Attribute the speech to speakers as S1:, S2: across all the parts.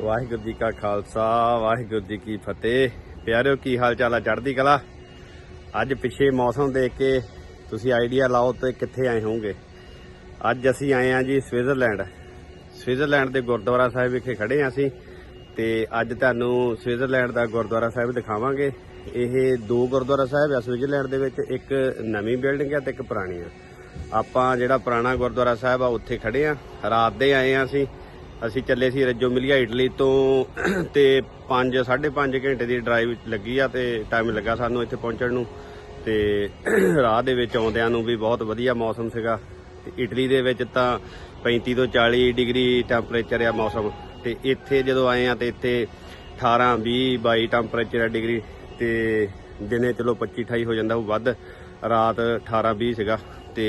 S1: ਵਾਹਿਗੁਰੂ ਜੀ ਕਾ ਖਾਲਸਾ, ਵਾਹਿਗੁਰੂ ਜੀ ਕੀ ਫਤਿਹ। ਪਿਆਰਿਓ, ਕੀ ਹਾਲ ਚਾਲ ਆ ਚੜ੍ਹਦੀ ਕਲਾ? ਅੱਜ ਪਿੱਛੇ ਮੌਸਮ ਦੇਖ ਕੇ ਤੁਸੀਂ ਆਈਡੀਆ ਲਾਓ ਤੇ ਕਿੱਥੇ ਆਏ ਹੋਵੋਗੇ। ਅੱਜ ਅਸੀਂ ਆਏ ਆ ਜੀ ਸਵਿਟਜ਼ਰਲੈਂਡ। ਸਵਿਟਜ਼ਰਲੈਂਡ ਦੇ ਗੁਰਦੁਆਰਾ ਸਾਹਿਬ ਵਿਖੇ ਖੜੇ ਆ ਅਸੀਂ ਤੇ ਅੱਜ ਤੁਹਾਨੂੰ ਸਵਿਟਜ਼ਰਲੈਂਡ ਦਾ ਗੁਰਦੁਆਰਾ ਸਾਹਿਬ ਦਿਖਾਵਾਂਗੇ। ਇਹ ਦੋ ਗੁਰਦੁਆਰਾ ਸਾਹਿਬ ਆ ਸਵਿਟਜ਼ਰਲੈਂਡ ਦੇ ਵਿੱਚ, ਇੱਕ ਨਵੀਂ ਬਿਲਡਿੰਗ ਆ ਤੇ ਇੱਕ ਪੁਰਾਣੀ ਆ। ਆਪਾਂ ਜਿਹੜਾ ਪੁਰਾਣਾ ਗੁਰਦੁਆਰਾ ਸਾਹਿਬ ਆ ਉੱਥੇ ਖੜੇ ਆ ਰਾਤ ਦੇ ਆਏ ਆ ਅਸੀਂ ਅਸੀਂ ਚੱਲੇ ਸੀ ਰੱਜੋ ਮਿਲੀਆ ਇਟਲੀ ਤੋਂ ਤੇ 5 5.5 ਘੰਟੇ ਦੀ ਡਰਾਈਵ ਲੱਗੀ ਆ ਤੇ ਟਾਈਮ ਲੱਗਾ ਸਾਨੂੰ ਇੱਥੇ ਪਹੁੰਚਣ ਨੂੰ। ਤੇ ਰਾਹ ਦੇ ਵਿੱਚ ਆਉਂਦਿਆਂ ਨੂੰ ਵੀ ਬਹੁਤ ਵਧੀਆ ਮੌਸਮ ਸੀਗਾ। ਤੇ ਇਟਲੀ ਦੇ ਵਿੱਚ ਤਾਂ 35 ਤੋਂ 40 ਡਿਗਰੀ ਟੈਂਪਰੇਚਰ ਆ ਮੌਸਮ। ਤੇ ਇੱਥੇ ਜਦੋਂ ਆਏ ਆ ਤੇ ਇੱਥੇ 18 20 22 ਟੈਂਪਰੇਚਰ ਆ ਡਿਗਰੀ। ਤੇ ਦਿਨੇ ਚਲੋ 25 28 ਹੋ ਜਾਂਦਾ, ਉਹ ਵੱਧ। ਰਾਤ 18 20 ਸੀਗਾ। ਤੇ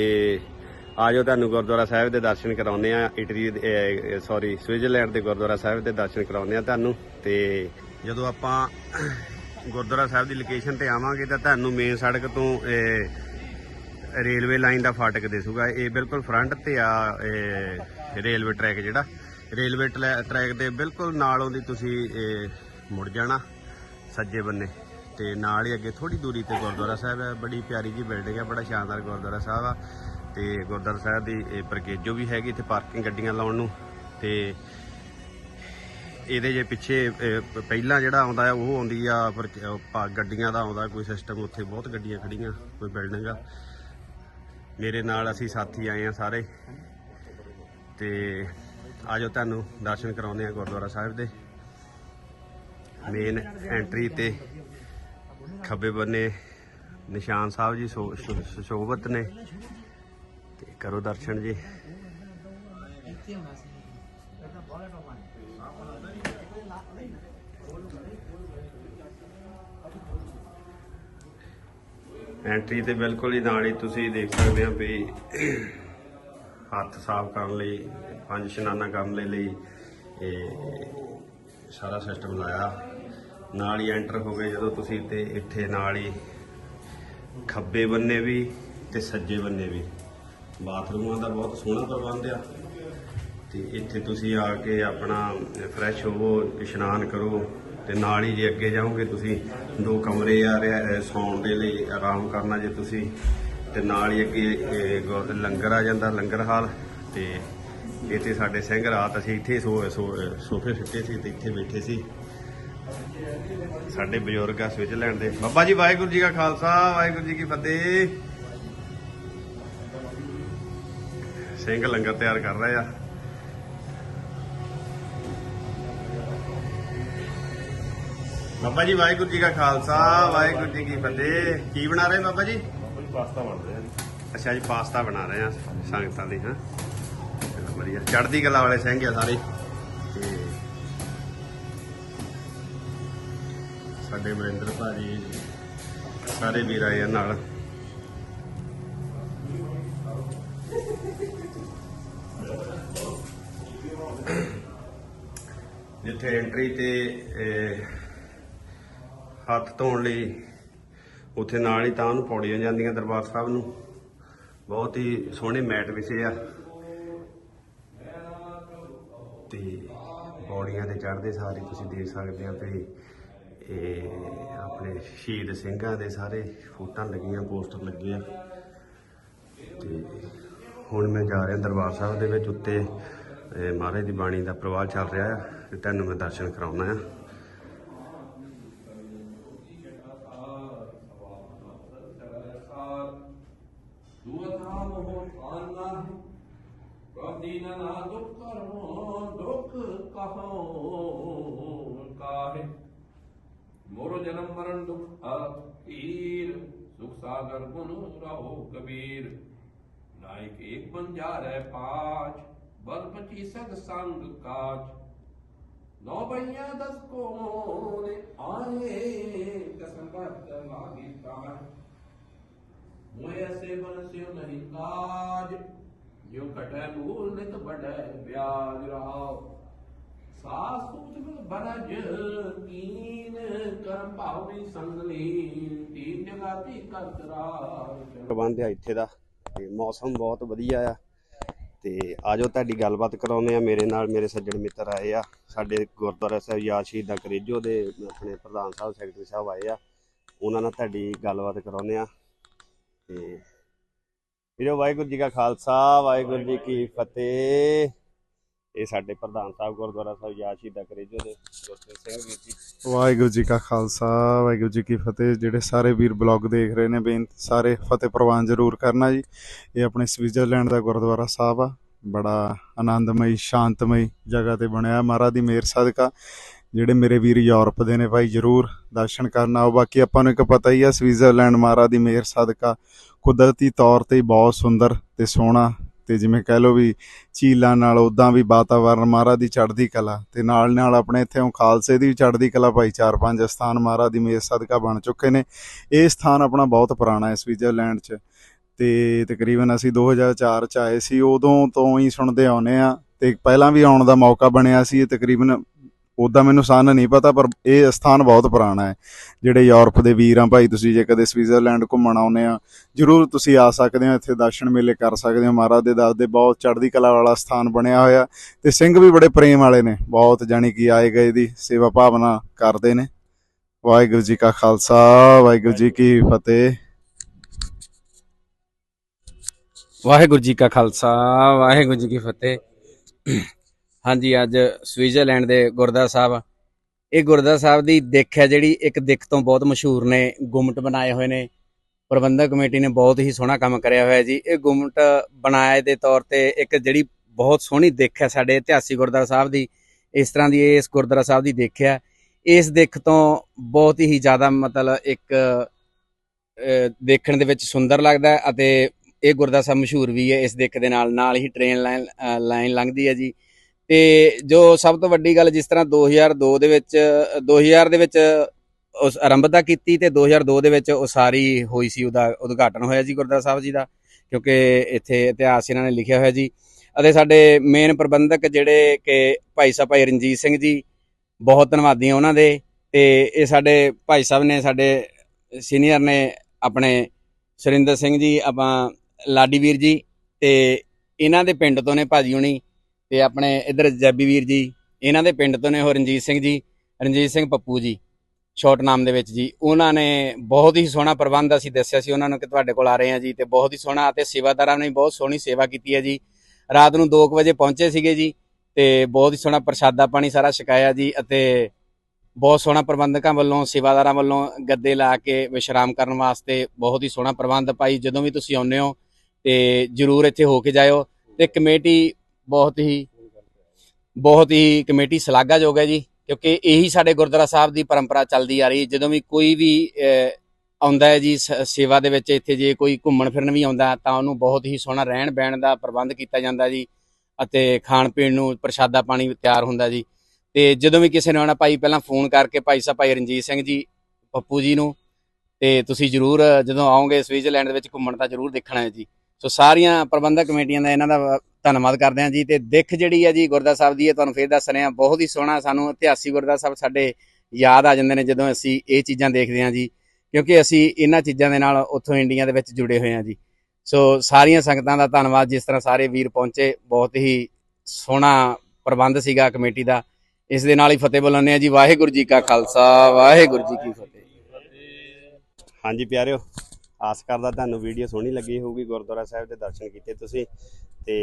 S1: ਆਜੋ ਤੁਹਾਨੂੰ ਗੁਰਦੁਆਰਾ ਸਾਹਿਬ ਦੇ ਦਰਸ਼ਨ ਕਰਾਉਂਦੇ ਆ ਇਟਲੀ ਸੌਰੀ ਸਵਿਟਜ਼ਰਲੈਂਡ ਦੇ ਗੁਰਦੁਆਰਾ ਸਾਹਿਬ ਦੇ ਦਰਸ਼ਨ ਕਰਾਉਂਦੇ ਆ ਤੁਹਾਨੂੰ ਤੇ ਜਦੋਂ ਆਪਾਂ ਗੁਰਦੁਆਰਾ ਸਾਹਿਬ ਦੀ ਲੋਕੇਸ਼ਨ ਤੇ ਆਵਾਂਗੇ ਤਾਂ ਤੁਹਾਨੂੰ ਮੇਨ ਸੜਕ ਤੋਂ ਰੇਲਵੇ ਲਾਈਨ ਦਾ ਫਾਟਕ ਦਿਸੂਗਾ। ਇਹ ਬਿਲਕੁਲ ਫਰੰਟ ਤੇ ਆ ਰੇਲਵੇ ਟਰੈਕ ਜਿਹੜਾ। ਰੇਲਵੇ ਟਲੈ- ਟਰੈਕ ਦੇ ਬਿਲਕੁਲ ਨਾਲੋਂ ਦੀ ਤੁਸੀਂ ਮੁੜ ਜਾਣਾ ਸੱਜੇ ਬੰਨੇ। ਤੇ ਨਾਲ ਹੀ ਅੱਗੇ ਥੋੜੀ ਦੂਰੀ ਤੇ ਗੁਰਦੁਆਰਾ ਸਾਹਿਬ ਹੈ। ਬੜੀ ਪਿਆਰੀ ਜੀ ਬਿਲਡਿੰਗ ਹੈ, ਬੜਾ ਸ਼ਾਨਦਾਰ ਗੁਰਦੁਆਰਾ ਸਾਹਿਬ ਆ। ਤੇ ਗੁਰਦੁਆਰਾ ਸਾਹਿਬ ਦੀ ਇਹ ਪ੍ਰਕੇਜੋ ਵੀ ਹੈਗੀ ਇੱਥੇ ਪਾਰਕਿੰਗ ਗੱਡੀਆਂ ਲਾਉਣ ਨੂੰ ਤੇ ਇਹਦੇ ਜੇ ਪਿੱਛੇ ਪਹਿਲਾਂ ਜਿਹੜਾ ਆਉਂਦਾ ਆ, ਉਹ ਆਉਂਦੀ ਆ, ਪਰ ਗੱਡੀਆਂ ਦਾ ਆਉਂਦਾ, ਕੋਈ ਸਿਸਟਮ ਉੱਥੇ ਬਹੁਤ ਗੱਡੀਆਂ ਖੜੀਆਂ, ਕੋਈ ਬਿਲਡਿੰਗ ਆ। ਮੇਰੇ ਨਾਲ ਅਸੀਂ ਸਾਥੀ ਆਏ ਆ ਸਾਰੇ। ਤੇ ਆਜੋ ਤੁਹਾਨੂੰ ਦਰਸ਼ਨ ਕਰਾਉਂਦੇ ਆ ਗੁਰਦੁਆਰਾ ਸਾਹਿਬ ਦੇ। ਮੇਨ ਐਂਟਰੀ ਤੇ ਖੱਬੇ ਬੰਨੇ ਨਿਸ਼ਾਨ ਸਾਹਿਬ ਜੀ, ਸੋ- ਸੁਸ਼ੋਭਤ ਨੇ। ਤੇ ਕਰੋ ਦਰਸ਼ਨ ਜੀ। ਐਂਟਰੀ ਤੇ ਬਿਲਕੁਲ ਹੀ ਨਾਲ ਹੀ ਤੁਸੀਂ ਦੇਖ ਸਕਦੇ ਹੋ ਵੀ ਹੱਥ ਸਾਫ਼ ਕਰਨ ਲਈ, ਪੰਜ ਸਨਾਨਾ ਕਰਨ ਦੇ ਲਈ ਇਹ ਸਾਰਾ ਸਿਸਟਮ ਲਾਇਆ। ਨਾਲ ਹੀ ਐਂਟਰ ਹੋ ਗਏ ਜਦੋਂ ਤੁਸੀਂ ਤੇ ਇੱਥੇ ਨਾਲ ਹੀ ਖੱਬੇ ਬੰਨੇ ਵੀ ਤੇ ਸੱਜੇ ਬੰਨੇ ਵੀ। ਬਾਥਰੂਮਾਂ ਦਾ ਬਹੁਤ ਸੋਹਣਾ ਪ੍ਰਬੰਧ ਆ। ਤੇ ਇੱਥੇ ਤੁਸੀਂ ਆ ਕੇ ਆਪਣਾ ਫਰੈਸ਼ ਹੋਵੋ, ਇਸ਼ਨਾਨ ਕਰੋ ਤੇ ਨਾਲ ਹੀ ਜੇ ਅੱਗੇ ਜਾਓਗੇ ਤੁਸੀਂ ਦੋ ਕਮਰੇ ਆ ਰਿਹਾ ਸੌਣ ਦੇ ਲਈ ਆਰਾਮ ਕਰਨਾ ਜੇ ਤੁਸੀਂ। ਤੇ ਨਾਲ ਹੀ ਅੱਗੇ ਲੰਗਰ ਆ ਜਾਂਦਾ, ਲੰਗਰ ਹਾਲ। ਤੇ ਇੱਥੇ ਸਾਡੇ ਸਿੰਘ ਰਾਤ ਅਸੀਂ ਇੱਥੇ ਸੋ, ਸੋ- ਸੋਫੇ ਫਿੱਟੇ ਸੀ ਤੇ ਇੱਥੇ ਬੈਠੇ ਸੀ। ਸਾਡੇ ਬਜ਼ੁਰਗ ਆ ਸਵਿਟਜ਼ਰਲੈਂਡ ਦੇ। ਬਾਬਾ ਜੀ ਵਾਹਿਗੁਰੂ ਜੀ ਕਾ ਖਾਲਸਾ, ਵਾਹਿਗੁਰੂ ਜੀ ਕੀ ਫਤਿਹ। ਸਿੰਘ ਲੰਗਰ ਤਿਆਰ ਕਰ ਰਹੇ ਆ। ਬਾਬਾ ਜੀ ਵਾਹਿਗੁਰੂ ਜੀ ਕਾ ਖਾਲਸਾ ਵਾਹਿਗੁਰੂ ਜੀ ਕੀ ਫਤਿਹ। ਕੀ ਬਣਾ ਰਹੇ ਬਾਬਾ ਜੀ?
S2: ਕੋਈ ਪਾਸਤਾ ਬਣ ਰਿਹਾ
S1: ਅੱਛਾ ਜੀ ਪਾਸਤਾ ਬਣਾ ਰਹੇ ਆ ਸੰਗਤਾਂ ਲਈ ਹਾਂ। ਚਲੋ ਵਧੀਆ। ਚੜ੍ਹਦੀ ਕਲਾ ਵਾਲੇ ਸਿੰਘ ਆ ਸਾਰੇ। ਤੇ ਸਾਡੇ ਮਰਿੰਦਰ ਭਾਜੀ ਸਾਰੇ ਵੀਰ ਆਏ ਨਾਲ। ਜਿੱਥੇ ਐਂਟਰੀ ਤੇ ਹੱਥ ਧੋਣ ਲਈ ਉੱਥੇ ਨਾਲ ਹੀ ਤਾਂ ਉਹਨੂੰ ਪੌੜੀਆਂ ਜਾਂਦੀਆਂ ਦਰਬਾਰ ਸਾਹਿਬ ਨੂੰ। ਬਹੁਤ ਹੀ ਸੋਹਣੇ ਮੈਟ ਵਿਛੇ ਆ। ਤੇ ਪੌੜੀਆਂ ਤੇ ਚੜ੍ਹਦੇ ਸਾਰੇ ਤੁਸੀਂ ਦੇਖ ਸਕਦੇ ਆ ਵੀ ਇਹ ਆਪਣੇ ਸ਼ਹੀਦ ਸਿੰਘਾਂ ਦੇ ਸਾਰੇ ਫੋਟਾਂ ਲੱਗੀਆਂ, ਪੋਸਟਰ ਲੱਗੇ ਆ ਤੇ ਹੁਣ ਮੈਂ ਜਾ ਰਿਹਾ ਦਰਬਾਰ ਸਾਹਿਬ ਦੇ ਵਿੱਚ ਉੱਤੇ। ਇਹ ਮਹਾਰਾਜ ਦੀ ਬਾਣੀ ਦਾ ਪ੍ਰਵਾਹ ਚੱਲ ਰਿਹਾ ਆ ਤੇ ਤੁਹਾਨੂੰ ਮੈਂ ਦਰਸ਼ਨ ਕਰਾਉਣਾ ਆ
S3: ਕਰੋ ਦੁਖ ਮੋਰ ਜਨਮ ਮਰਨ ਦੁਖ ਅਖੀਰ ਸੁਖ ਸਾਗਰ ਗੁਣ ਰਹੋ ਕਬੀਰ। ਨਾਇਕ ਏਕ ਬਨ ਜਾ ਰਹਿ ਪਾਚ ਬਰਪਚੀ ਸਦ ਸੰਗ ਕਾਜ। ਨੌ ਬਈਆ ਦਸ ਕੋਨ ਆਏ, ਕਸਮ ਭਗਤ ਲਾਗੀ ਤਾਰ ਮੋਇ ਸੇਵਨ ਸਿਉ ਨਹੀਂ ਕਾਜ ਜੋ ਘਟੈ ਮੂਲ ਨਿਤ ਬੜੈ ਵਿਆਜ ਰਹਾਉ। ਸਾਸ ਸੂਚ ਬਰਜ ਕੀਨ, ਕਰਮ ਭਾਵੀ ਸੰਗ ਲੀਨ ਤੀਨ ਜਗਾਤੀ ਕਰਤ ਰਾਜ।
S1: ਪ੍ਰਬੰਧ ਇੱਥੇ ਦਾ ਮੌਸਮ ਬਹੁਤ ਵਧੀਆ ਆ। ਤੇ ਆਜੋ ਤੁਹਾਡੀ ਗੱਲਬਾਤ ਕਰਾਉਂਦੇ ਆ ਮੇਰੇ ਨਾਲ ਮੇਰੇ ਸੱਜਣ ਮਿੱਤਰ ਆਏ ਆ। ਸਾਡੇ ਗੁਰਦੁਆਰਾ ਸਾਹਿਬ ਯਾਦ ਸ਼ਹੀਦਾਂ ਕਰੇਜੋ ਦੇ ਆਪਣੇ ਪ੍ਰਧਾਨ ਸਾਹਿਬ, ਸੈਕਟਰੀ ਸਾਹਿਬ ਆਏ ਆ। ਉਹਨਾਂ ਨਾਲ ਤੁਹਾਡੀ ਗੱਲਬਾਤ ਕਰਾਉਂਦੇ ਆ ਤੇ ਵੀਰੋ, ਵਾਹਿਗੁਰੂ ਜੀ ਕਾ ਖਾਲਸਾ, ਵਾਹਿਗੁਰੂ ਜੀ ਕੀ ਫਤਿਹ। ਇਹ ਸਾਡੇ ਪ੍ਰਧਾਨ ਸਾਹਿਬ ਗੁਰਦੁਆਰਾ ਸਾਹਿਬ ਯਾਦ ਸ਼ਹੀਦਾਂ ਕਰੇਜੋ ਦੇ ਗੁਰਤੇਜ ਸਿੰਘ ਵੀਰ ਜੀ।
S2: ਵਾਹਿਗੁਰੂ ਜੀ ਕਾ ਖਾਲਸਾ, ਵਾਹਿਗੁਰੂ ਜੀ ਕੀ ਫਤਿਹ। ਜਿਹੜੇ ਸਾਰੇ ਵੀਰ ਬਲੌਗ ਦੇਖ ਰਹੇ ਨੇ, ਬੇਨਤੀ ਸਾਰੇ ਫਤਿਹ ਪ੍ਰਵਾਨ ਜ਼ਰੂਰ ਕਰਨਾ ਜੀ। ਇਹ ਆਪਣੇ ਸਵਿਟਜ਼ਰਲੈਂਡ ਦਾ ਗੁਰਦੁਆਰਾ ਸਾਹਿਬ ਆ। ਬੜਾ ਆਨੰਦਮਈ, ਸ਼ਾਂਤਮਈ ਜਗ੍ਹਾ ਤੇ ਬਣਿਆ ਮਹਾਰਾਜ ਦੀ ਮਿਹਰ ਸਦਕਾ ਜਿਹੜੇ ਮੇਰੇ ਵੀਰ ਯੂਰਪ ਦੇ ਨੇ ਭਾਈ, ਜ਼ਰੂਰ ਦਰਸ਼ਨ ਕਰਨ ਆਓ। ਬਾਕੀ ਆਪਾਂ ਨੂੰ ਇੱਕ ਪਤਾ ਹੀ ਆ, ਸਵਿਟਜ਼ਰਲੈਂਡ ਮਹਾਰਾਜ ਦੀ ਮਿਹਰ ਸਦਕਾ ਕੁਦਰਤੀ ਤੌਰ ਤੇ ਬਹੁਤ ਸੁੰਦਰ ਤੇ ਸੋਹਣਾ ਤੇ ਜਿਵੇਂ ਕਹਿ ਲਓ ਵੀ ਝੀਲਾਂ ਨਾਲ ਉਦਾਂ ਵੀ ਵਾਤਾਵਰਨ ਮਹਾਰਾਜ ਦੀ ਚੜ੍ਹਦੀ ਕਲਾ ਤੇ ਨਾਲ ਨਾਲ ਆਪਣੇ ਇੱਥੇ ਖਾਲਸੇ ਦੀ ਵੀ ਚੜ੍ਹਦੀ ਕਲਾ ਭਾਈ ਚਾਰ ਪੰਜ ਸਥਾਨ ਮਹਾਰਾਜ ਦੀ ਮੇਰ ਸਦਕਾ ਬਣ ਚੁੱਕੇ ਨੇ। ਇਹ ਸਥਾਨ ਆਪਣਾ ਬਹੁਤ ਪੁਰਾਣਾ ਹੈ ਸਵਿਟਜ਼ਰਲੈਂਡ 'ਚ ਤੇ ਤਕਰੀਬਨ ਅਸੀਂ 2004 ਚ ਆਏ ਸੀ, ਉਦੋਂ ਤੋਂ ਹੀ ਸੁਣਦੇ ਆਉਨੇ ਆ ਤੇ ਪਹਿਲਾਂ ਵੀ ਆਉਣ ਦਾ ਮੌਕਾ ਬਣਿਆ ਸੀ, ਇਹ ਤਕਰੀਬਨ ਉਦਾਂ ਮੈਨੂੰ ਸਨ ਨਹੀਂ ਪਤਾ, ਪਰ ਇਹ ਸਥਾਨ ਬਹੁਤ ਪੁਰਾਣਾ ਹੈ। ਜਿਹੜੇ ਯੂਰਪ ਦੇ ਵੀਰ ਆ ਭਾਈ, ਤੁਸੀਂ ਜੇ ਕਦੇ ਸਵਿਟਜ਼ਰਲੈਂਡ ਘੁੰਮਣ ਆਉਨੇ ਆ, ਜਰੂਰ ਤੁਸੀਂ ਆ ਸਕਦੇ ਹੋ, ਇੱਥੇ ਦਰਸ਼ਨ ਮੇਲੇ ਕਰ ਸਕਦੇ ਹੋ। ਮਹਾਰਾਜ ਦੇ ਦਾਸ ਦੇ ਬਹੁਤ ਚੜ੍ਹਦੀ ਕਲਾ ਵਾਲਾ ਸਥਾਨ ਬਣਿਆ ਹੋਇਆ ਤੇ ਸਿੰਘ ਵੀ ਬੜੇ ਪ੍ਰੇਮ ਵਾਲੇ ਨੇ, ਬਹੁਤ ਜਾਣੀ ਕਿ ਆਏ ਗਏ ਦੀ ਸੇਵਾ ਭਾਵਨਾ ਕਰਦੇ ਨੇ। ਵਾਹਿਗੁਰੂ ਜੀ ਕਾ ਖਾਲਸਾ, ਵਾਹਿਗੁਰੂ ਜੀ ਕੀ ਫਤਿਹ।
S4: ਵਾਹਿਗੁਰੂ ਜੀ ਕਾ ਖਾਲਸਾ, ਵਾਹਿਗੁਰੂ ਜੀ ਕੀ ਫਤਿਹ। ਹਾਂਜੀ, ਅੱਜ ਸਵਿਟਜ਼ਰਲੈਂਡ ਦੇ ਗੁਰਦੁਆਰਾ ਸਾਹਿਬ। ਇਹ ਗੁਰਦੁਆਰਾ ਸਾਹਿਬ ਦੀ ਦਿੱਖ ਹੈ ਜਿਹੜੀ ਇੱਕ ਦਿੱਖ ਤੋਂ ਬਹੁਤ ਮਸ਼ਹੂਰ ਨੇ। ਗੁੰਮਟ ਬਣਾਏ ਹੋਏ ਨੇ। ਪ੍ਰਬੰਧਕ ਕਮੇਟੀ ਨੇ ਬਹੁਤ ਹੀ ਸੋਹਣਾ ਕੰਮ ਕਰਿਆ ਹੋਇਆ ਜੀ। ਇਹ ਗੁੰਮਟ ਬਣਾਏ ਦੇ ਤੌਰ ਤੇ ਇੱਕ ਜਿਹੜੀ ਬਹੁਤ ਸੋਹਣੀ ਦਿੱਖ ਹੈ ਸਾਡੇ ਇਤਿਹਾਸਿਕ ਗੁਰਦੁਆਰਾ ਸਾਹਿਬ ਦੀ। ਇਸ ਤਰ੍ਹਾਂ ਦੀ ਇਸ ਗੁਰਦੁਆਰਾ ਸਾਹਿਬ ਦੀ ਦਿੱਖ ਹੈ। ਇਸ ਦਿੱਖ ਤੋਂ ਬਹੁਤ ਹੀ ਜ਼ਿਆਦਾ ਮਤਲਬ ਇੱਕ ਦੇਖਣ ਦੇ ਵਿੱਚ ਸੁੰਦਰ ਲੱਗਦਾ ਅਤੇ ਇਹ ਗੁਰਦੁਆਰਾ ਸਾਹਿਬ ਮਸ਼ਹੂਰ ਵੀ ਹੈ। ਇਸ ਦਿੱਖ ਦੇ ਨਾਲ ਨਾਲ ਹੀ ਟ੍ਰੇਨ ਲਾਈਨ ਲਾਈਨ ਲੰਘਦੀ ਹੈ ਜੀ। ਤੇ ਜੋ ਸਭ ਤੋਂ ਵੱਡੀ ਗੱਲ ਜਿਸ ਤਰ੍ਹਾਂ 2002 ਦੇ ਵਿੱਚ 2000 ਦੇ ਵਿੱਚ ਉਸ ਆਰੰਭਤਾ ਕੀਤੀ ਤੇ 2002 ਦੇ ਵਿੱਚ ਉਸਾਰੀ ਹੋਈ ਸੀ, ਉਹਦਾ ਉਦਘਾਟਨ ਹੋਇਆ ਜੀ ਗੁਰਦੁਆਰਾ ਸਾਹਿਬ ਜੀ ਦਾ, ਕਿਉਂਕਿ ਇੱਥੇ ਇਤਿਹਾਸ ਇਹਨਾਂ ਨੇ ਲਿਖਿਆ ਹੋਇਆ ਜੀ। ਅਤੇ ਸਾਡੇ ਮੇਨ ਪ੍ਰਬੰਧਕ ਜਿਹੜੇ ਕਿ ਭਾਈ ਸਾਹਿਬ ਭਾਈ ਰਣਜੀਤ ਸਿੰਘ ਜੀ, ਬਹੁਤ ਧੰਨਵਾਦੀ ਹਾਂ ਉਹਨਾਂ ਦੇ, ਤੇ ਇਹ ਸਾਡੇ ਭਾਈ ਸਾਹਿਬ ਨੇ, ਸਾਡੇ ਸੀਨੀਅਰ ਨੇ ਆਪਣੇ ਸੁਰਿੰਦਰ ਸਿੰਘ ਜੀ, ਆਪਾਂ ਲਾਡੀ ਵੀਰ ਜੀ, ਤੇ ਇਹਨਾਂ ਦੇ ਪਿੰਡ ਤੋਂ ਨੇ ਭਾਜੀ ਹੁਣੀ ਤੇ ਆਪਣੇ ਇਧਰ ਜੈਬੀ ਵੀਰ ਜੀ, ਇਹਨਾਂ ਦੇ ਪਿੰਡ ਤੋਂ ਨੇ ਉਹ ਰਣਜੀਤ ਸਿੰਘ ਜੀ, ਰਣਜੀਤ ਸਿੰਘ ਪੱਪੂ ਜੀ, ਸ਼ਾਰਟ ਨਾਮ ਦੇ ਵਿੱਚ ਜੀ। ਉਹਨਾਂ ਨੇ ਬਹੁਤ ਹੀ ਸੋਹਣਾ ਪ੍ਰਬੰਧ ਅਸੀਂ ਦੱਸਿਆ ਸੀ ਉਹਨਾਂ ਨੂੰ ਕਿ ਤੁਹਾਡੇ ਕੋਲ ਆ ਰਹੇ ਹਾਂ ਜੀ ਤੇ ਬਹੁਤ ਹੀ ਸੋਹਣਾ ਅਤੇ ਸੇਵਾਦਾਰਾਂ ਨੇ ਬਹੁਤ ਸੋਹਣੀ ਸੇਵਾ ਕੀਤੀ ਹੈ ਜੀ। ਰਾਤ ਨੂੰ 2 ਵਜੇ ਪਹੁੰਚੇ ਸੀਗੇ ਜੀ ਤੇ ਬਹੁਤ ਹੀ ਸੋਹਣਾ ਪ੍ਰਸ਼ਾਦਾ ਪਾਣੀ ਸਾਰਾ ਛਕਾਇਆ ਜੀ ਅਤੇ ਬਹੁਤ ਸੋਹਣਾ ਪ੍ਰਬੰਧਕਾਂ ਵੱਲੋਂ, ਸੇਵਾਦਾਰਾਂ ਵੱਲੋਂ ਗੱਦੇ ਲਾ ਕੇ ਵਿਸ਼ਰਾਮ ਕਰਨ ਵਾਸਤੇ ਬਹੁਤ ਹੀ ਸੋਹਣਾ ਪ੍ਰਬੰਧ ਪਾਈ ਜਦੋਂ ਵੀ ਤੁਸੀਂ ਆਉਂਦੇ ਹੋ ਤੇ ਜਰੂਰ ਇੱਥੇ ਹੋ ਕੇ ਜਾਇਓ ਤੇ ਕਮੇਟੀ ਬਹੁਤ ਹੀ ਬਹੁਤ ਹੀ ਕਮੇਟੀ ਸ਼ਲਾਘਾਯੋਗ ਹੈ ਜੀ ਕਿਉਂਕਿ ਇਹੀ ਸਾਡੇ ਗੁਰਦੁਆਰਾ ਸਾਹਿਬ ਦੀ ਪਰੰਪਰਾ ਚੱਲਦੀ ਆ ਰਹੀ ਜਦੋਂ ਵੀ ਕੋਈ ਵੀ ਅਹ, ਆਉਂਦਾ ਹੈ ਜੀ ਸੇਵਾ ਦੇ ਵਿੱਚ ਇੱਥੇ ਜੇ ਕੋਈ ਘੁੰਮਣ ਫਿਰਨ ਵੀ ਆਉਂਦਾ ਤਾਂ ਉਹਨੂੰ ਬਹੁਤ ਹੀ ਸੋਹਣਾ ਰਹਿਣ ਬਹਿਣ ਦਾ ਪ੍ਰਬੰਧ ਕੀਤਾ ਜਾਂਦਾ ਜੀ ਅਤੇ ਖਾਣ ਪੀਣ ਨੂੰ ਪ੍ਰਸ਼ਾਦਾ ਪਾਣੀ ਤਿਆਰ ਹੁੰਦਾ ਜੀ ਤੇ ਜਦੋਂ ਵੀ ਕਿਸੇ ਨੇ ਆਉਣਾ ਭਾਈ ਪਹਿਲਾਂ ਫੋਨ ਕਰਕੇ ਭਾਈ ਸਾਹਿਬ ਭਾਈ ਰਣਜੀਤ ਸਿੰਘ ਜੀ ਪੱਪੂ ਜੀ ਨੂੰ ਤੇ ਤੁਸੀਂ ਜਰੂਰ ਜਦੋਂ ਆਓਗੇ ਸਵਿਟਜ਼ਰਲੈਂਡ ਦੇ ਵਿੱਚ ਘੁੰਮਣ ਤਾਂ ਜਰੂਰ ਦੇਖਣਾ ਹੈ ਜੀ। ਸੋ ਸਾਰੀਆਂ ਪ੍ਰਬੰਧਕ ਕਮੇਟੀਆਂ ਦਾ ਇਹਨਾਂ ਦਾ ਧੰਨਵਾਦ ਕਰਦੇ ਹਾਂ ਜੀ ਤੇ ਦਿੱਖ ਜਿਹੜੀ ਹੈ ਜੀ ਗੁਰਦਾ ਸਾਹਿਬ ਦੀ ਇਹ ਤੁਹਾਨੂੰ ਫੇਰ ਦੱਸ ਰਹੇ ਹਾਂ, ਬਹੁਤ ਹੀ ਸੋਹਣਾ ਸਾਨੂੰ ਇਤਿਹਾਸਿਕ ਗੁਰਦਾ ਸਾਹਿਬ ਸਾਡੇ ਯਾਦ ਆ ਜਾਂਦੇ ਨੇ ਜਦੋਂ ਅਸੀਂ ਇਹ ਚੀਜ਼ਾਂ ਦੇਖਦੇ ਹਾਂ ਜੀ, ਕਿਉਂਕਿ ਅਸੀਂ ਇਹਨਾਂ ਚੀਜ਼ਾਂ ਦੇ ਨਾਲ ਉੱਥੋਂ ਇੰਡੀਆ ਦੇ ਵਿੱਚ ਜੁੜੇ ਹੋਏ ਹਾਂ ਜੀ। ਸੋ ਸਾਰੀਆਂ ਸੰਗਤਾਂ ਦਾ ਧੰਨਵਾਦ, ਜਿਸ ਤਰ੍ਹਾਂ ਸਾਰੇ ਵੀਰ ਪਹੁੰਚੇ, ਬਹੁਤ ਹੀ ਸੋਹਣਾ ਪ੍ਰਬੰਧ ਸੀਗਾ ਕਮੇਟੀ ਦਾ। ਇਸ ਦੇ ਨਾਲ ਹੀ ਫਤਿਹ ਬੁਲਾਉਂਦੇ ਹਾਂ ਜੀ, ਵਾਹਿਗੁਰੂ ਜੀ ਕਾ ਖਾਲਸਾ, ਵਾਹਿਗੁਰੂ ਜੀ ਕੀ ਫਤਿਹ।
S1: ਹਾਂਜੀ ਪਿਆਰਿਓ ਆਸ ਕਰਦਾ ਤੁਹਾਨੂੰ ਵੀਡੀਓ ਸੋਹਣੀ ਲੱਗੀ ਹੋਊਗੀ, ਗੁਰਦੁਆਰਾ ਸਾਹਿਬ ਦੇ ਦਰਸ਼ਨ ਕੀਤੇ ਤੁਸੀਂ। ਤੇ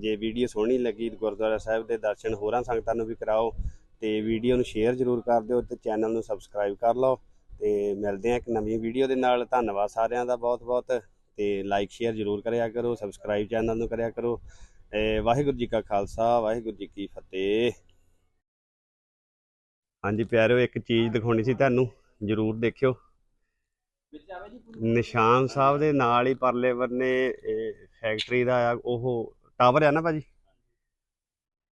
S1: ਜੇ ਵੀਡੀਓ ਸੋਹਣੀ ਲੱਗੀ, ਗੁਰਦੁਆਰਾ ਸਾਹਿਬ ਦੇ ਦਰਸ਼ਨ ਹੋਰਾਂ ਸੰਗਤਾਂ ਨੂੰ ਵੀ ਕਰਾਓ। ਤੇ ਵੀਡੀਓ ਨੂੰ ਸ਼ੇਅਰ ਜ਼ਰੂਰ ਕਰ ਦਿਓ ਤੇ ਚੈਨਲ ਨੂੰ ਸਬਸਕ੍ਰਾਈਬ ਕਰ ਲਓ। ਤੇ ਮਿਲਦੇ ਆ ਇੱਕ ਨਵੀਂ ਵੀਡੀਓ ਦੇ ਨਾਲ। ਧੰਨਵਾਦ ਸਾਰਿਆਂ ਦਾ ਬਹੁਤ ਬਹੁਤ ਤੇ ਲਾਈਕ, ਸ਼ੇਅਰ ਜ਼ਰੂਰ ਕਰਿਆ ਕਰੋ, ਸਬਸਕ੍ਰਾਈਬ ਚੈਨਲ ਨੂੰ ਕਰਿਆ ਕਰੋ। ਵਾਹਿਗੁਰੂ ਜੀ ਕਾ ਖਾਲਸਾ, ਵਾਹਿਗੁਰੂ ਜੀ ਕੀ ਫਤਿਹ। ਹਾਂਜੀ ਪਿਆਰਿਓ ਇੱਕ ਚੀਜ਼ ਦਿਖਾਉਣੀ ਸੀ ਤੁਹਾਨੂੰ। ਜ਼ਰੂਰ ਦੇਖਿਓ। ਨਿਸ਼ਾਨ ਸਾਹਿਬ ਦੇ ਨਾਲ ਹੀ ਪਰਲੇ ਬੰਨੇ ਇਹ ਫੈਕਟਰੀ ਦਾ ਆ ਉਹ ਟਾਵਰ ਆ ਨਾ ਭਾਜੀ?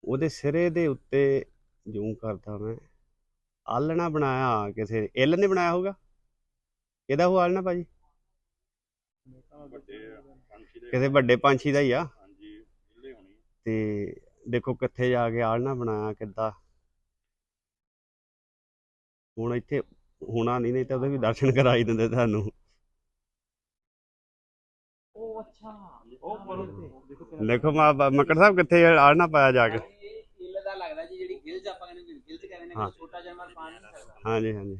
S1: ਉਹਦੇ ਸਿਰੇ ਦੇ ਉੱਤੇ ਜੂਮ ਕਰਦਾ ਮੈਂ। ਆਲਣਾ ਬਣਾਇਆ ਕਿਸੇ ਇੱਲ ਨੇ ਬਣਾਇਆ ਹੋਊਗਾ? ਇਹਦਾ ਉਹ ਆਲਣਾ ਭਾਜੀ? ਕਿਸੇ ਵੱਡੇ ਪੰਛੀ ਦਾ ਹੀ ਆ। ਤੇ ਦੇਖੋ ਕਿੱਥੇ ਜਾ ਕੇ ਆਲਣਾ ਬਣਾਇਆ ਕਿੱਦਾਂ। ਹੁਣ ਇੱਥੇ ਹੋਣਾ ਨਹੀਂ ਨਹੀਂ ਤਾਂ ਉਹਦੇ ਵੀ ਦਰਸ਼ਨ ਕਰਾਈ ਦਿੰਦੇ ਤੁਹਾਨੂੰ।
S4: ਉਹ ਅੱਛਾ। ਉਹ ਪਰ ਦੇਖੋ
S1: ਮਾ- ਮੱਕੜ ਸਾਹਿਬ ਕਿੱਥੇ ਆੜ ਨਾ ਪਾਇਆ ਜਾ ਕੇ।
S5: ਇਹ ਇੱਲ ਦਾ ਲੱਗਦਾ ਜੀ ਜਿਹੜੀ ਗਿਲਜ ਆਪਾਂ ਕਹਿੰਦੇ ਗਿਲਜ ਕਹਿੰਦੇ ਨੇ
S1: ਹਾਂ।
S5: ਛੋਟਾ ਜਾਨਵਰ ਪਾ ਨਹੀਂ ਸਕਦਾ।
S1: ਹਾਂਜੀ ਹਾਂਜੀ।